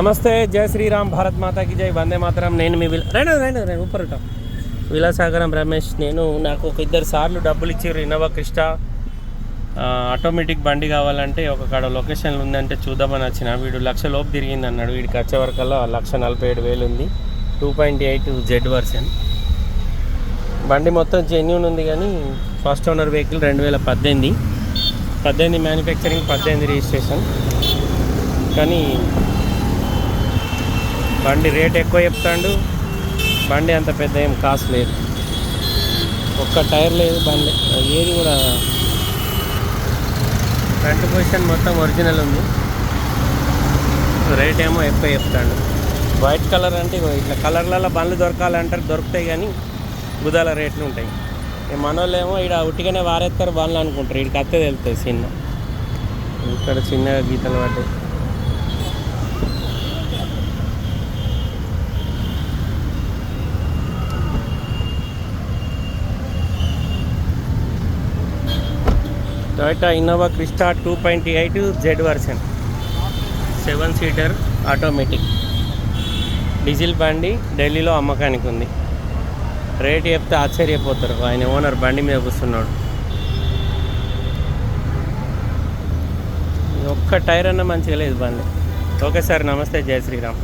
నమస్తే జై శ్రీరామ్ భారత్ మాతాకి జై వందే మాతరం. నేను మీ విల్ రండి రండి రండి ఊపరట విలాసాగరం రమేష్ నేను నాకు ఒక ఇద్దరు సార్లు డబ్బులు ఇచ్చారు ఇన్నోవా క్రిస్టా. ఆటోమేటిక్ బండి కావాలంటే ఒక కాడ లొకేషన్లు ఉందంటే చూద్దామని వచ్చిన. వీడు లక్ష లోపు తిరిగింది అన్నాడు. వీడికి వచ్చే వరకల్లా లక్ష నలభై ఏడు వేలు ఉంది. Two point eight Z version. బండి మొత్తం జెన్యున్ ఉంది కానీ ఫస్ట్ ఓనర్ వెహికల్ రెండు వేల పద్దెనిమిది. పద్దెనిమిది మ్యానుఫ్యాక్చరింగ్ పద్దెనిమిది రిజిస్ట్రేషన్ కానీ బండి రేట్ ఎక్కువ చెప్తాడు. బండి అంత పెద్ద ఏం కాస్ట్ లేదు. ఒక్క టైర్ లేదు బండి. ఏది కూడా ఫ్రంట్ పొజిషన్ మొత్తం ఒరిజినల్ ఉంది. రేట్ ఏమో ఎక్కువ చెప్తాడు. వైట్ కలర్ అంటే ఇట్లా కలర్లలో బండ్లు దొరకాలంటారు దొరుకుతాయి కానీ గుదాల రేట్లు ఉంటాయి. ఈ మనోళ్ళు ఏమో ఇక్కడ ఉట్టిగానే వారేస్తారు బండ్లు అనుకుంటారు. ఇక్కడికి అత్తే తెలుస్తుంది చిన్న ఇక్కడ చిన్నగా గీతలు పడ్డాయి. Toyota Innova Crysta two point eight Z version seven seater automatic diesel బండి ఢిల్లీలో అమ్మకానికి ఉంది. రేట్ చెప్తే ఆశ్చర్యపోతారు. ఆయన ఓనర్ బండి మీద కూర్చున్నాడు. ఒక్క టైర్ అన్న మంచిగా లేదు బండి. ఓకే సార్ నమస్తే జై శ్రీరామ్.